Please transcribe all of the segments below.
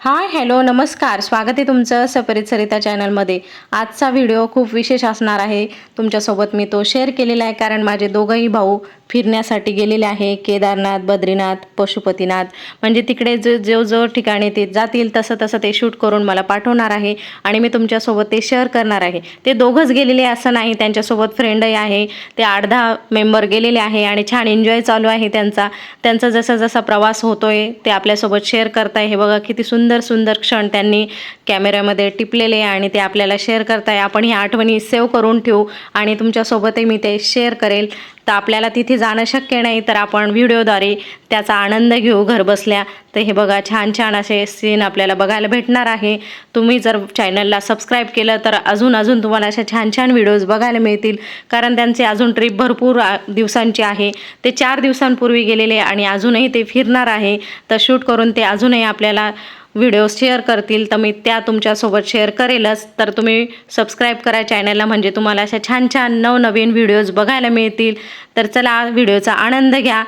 Hi hello नमस्कार. स्वागत आहे तुमचं सपरित सरिता चॅनलमध्ये. आजचा व्हिडिओ खूप विशेष असणार आहे. तुमच्यासोबत मी तो शेअर केलेला आहे कारण माझे दोघंही भाऊ फिरण्यासाठी गेलेले आहे. केदारनाथ बद्रीनाथ पशुपतीनाथ. म्हणजे तिकडे जो जो जो ठिकाणी ते जातील तसं तसं ते शूट करून मला पाठवणार आहे आणि मी तुमच्यासोबत ते शेअर करणार आहे. ते दोघंच गेलेले असं नाही. त्यांच्यासोबत फ्रेंडही आहे. ते आठ दहा मेंबर गेलेले आहे आणि छान एन्जॉय चालू आहे त्यांचा. त्यांचा जसा जसा प्रवास होतोय ते आपल्यासोबत शेअर करताय. हे बघा किती सुंदर सुंदर क्षण त्यांनी कॅमेऱ्यामध्ये टिपलेले आहे आणि ते आपल्याला शेअर करताय. आपण ही आठवणी सेव्ह करून ठेवू आणि तुमच्यासोबतही मी ते शेअर करेल. तर आपल्याला तिथे जाणं शक्य नाही तर आपण व्हिडिओद्वारे त्याचा आनंद घेऊ घरबसल्या. तर हे बघा छान छान असे सीन आपल्याला बघायला भेटणार आहे. तुम्ही जर चॅनलला सबस्क्राईब केलं तर अजून अजून तुम्हाला अशा छान छान व्हिडिओज बघायला मिळतील. कारण त्यांचे अजून ट्रिप भरपूर दिवसांची आहे. ते चार दिवसांपूर्वी गेलेले आणि अजूनही ते फिरणार आहे. तर शूट करून ते अजूनही आपल्याला व्हिडिओ शेअर करतील तर मी त्या तुमच्यासोबत शेअर करेलच. तर तुम्ही सबस्क्राईब करा चॅनलला म्हणजे तुम्हाला अशा छान छान नवनवीन व्हिडिओज बघायला मिळतील. तर चला व्हिडिओचा आनंद घ्या.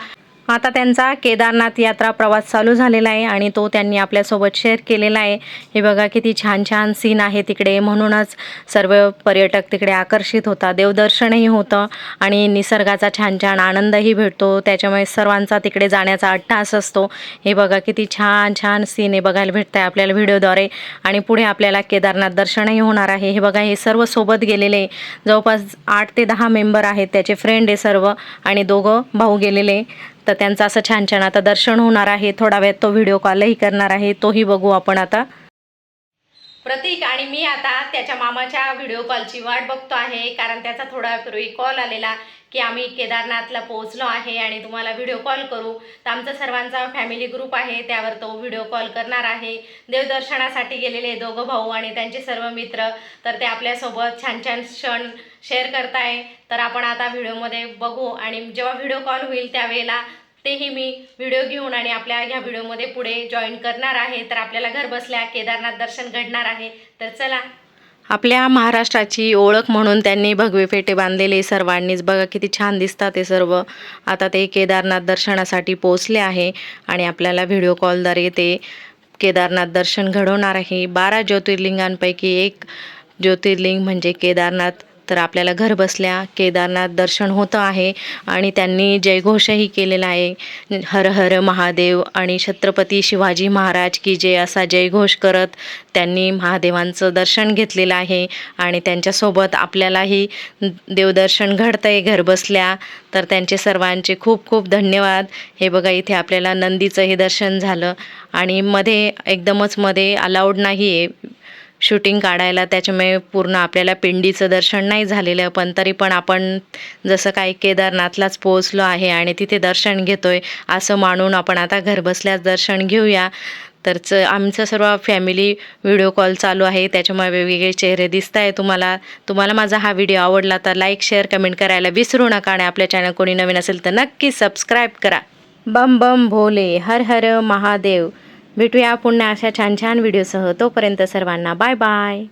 आता त्यांचा केदारनाथ यात्रा प्रवास चालू झालेला आहे आणि तो त्यांनी आपल्यासोबत शेअर केलेला आहे. हे बघा किती छान छान सीन आहे तिकडे. म्हणूनच सर्व पर्यटक तिकडे आकर्षित होता देवदर्शनही होतं आणि निसर्गाचा छान छान आनंदही भेटतो. त्याच्यामुळे सर्वांचा तिकडे जाण्याचा अट्टास असतो. हे बघा किती छान छान सीन हे बघायला भेटत आहे आपल्याला व्हिडिओद्वारे. आणि पुढे आपल्याला केदारनाथ दर्शनही होणार आहे. हे बघा हे सर्व सोबत गेलेले जवळपास आठ ते दहा मेंबर आहेत. त्याचे फ्रेंड आहे सर्व आणि दोघं भाऊ गेलेले. तर त्यांचं असं छान छान आता दर्शन होणार आहे. थोडा वेळ तो व्हिडिओ कॉलही करणार आहे. तोही बघू आपण आता. प्रतीक आणि मी आता त्याच्या मामाच्या व्हिडिओ कॉलची वाट बघतो आहे. कारण त्याचा थोडा पूर्वी कॉल आलेला की आम्ही केदारनाथला पोहोचलो आहे आणि तुम्हाला व्हिडिओ कॉल करू. तर आमचा सर्वांचा फॅमिली ग्रुप आहे त्यावर तो व्हिडिओ कॉल करणार आहे. देवदर्शनासाठी गेलेले दोघं भाऊ आणि त्यांचे सर्व मित्र तर ते आपल्यासोबत छान छान क्षण शेअर करताय. तर आपण आता व्हिडिओमध्ये बघू आणि जेव्हा व्हिडिओ कॉल होईल त्यावेळेला तेही मी व्हिडिओ घेऊन आणि आपल्या ह्या व्हिडिओमध्ये पुढे जॉईन करणार आहे. तर आपल्याला घर बसल्या केदारनाथ दर्शन घडणार आहे. तर चला. आपल्या महाराष्ट्राची ओळख म्हणून त्यांनी भगवे फेटे बांधलेले सर्वांनीच बघा किती छान दिसतात ते सर्व. आता ते केदारनाथ दर्शनासाठी पोचले आहे आणि आपल्याला व्हिडिओ कॉलद्वारे ते केदारनाथ दर्शन घडवणार आहे. बारा ज्योतिर्लिंगांपैकी एक ज्योतिर्लिंग म्हणजे केदारनाथ तर आपल्याला घरबसल्या केदारनाथ दर्शन होतं आहे आणि त्यांनी जयघोषही केलेला आहे. हर हर महादेव आणि छत्रपती शिवाजी महाराज की जय असा जयघोष करत त्यांनी महादेवांचं दर्शन घेतलेलं आहे आणि त्यांच्यासोबत आपल्यालाही देवदर्शन घडतं आहे घरबसल्या तर त्यांचे सर्वांचे खूप खूप धन्यवाद. हे बघा इथे आपल्याला नंदीचंही दर्शन झालं आणि मध्ये एकदमच मध्ये अलाउड नाही आहे शूटिंग काढायला त्याच्यामुळे पूर्ण आपल्याला पिंडीचं दर्शन नाही झालेलं पण तरी पण आपण जसं काही केदारनाथलाच पोहोचलो आहे आणि तिथे दर्शन घेतो आहे असं मानून आपण आता घरबसल्याच दर्शन घेऊया. तर च आमचं सर्व फॅमिली व्हिडिओ कॉल चालू आहे. त्याच्यामुळे वेगवेगळे चेहरे दिसत आहे तुम्हाला. तुम्हाला माझा हा व्हिडिओ आवडला तर लाईक शेअर कमेंट करायला विसरू नका आणि आपल्या चॅनल कोणी नवीन असेल तर नक्की सबस्क्राईब करा. बम बम भोले हर हर महादेव. भेटूया पुन्हा अशा छान छान व्हिडिओसह. तोपर्यंत सर्वांना बाय बाय.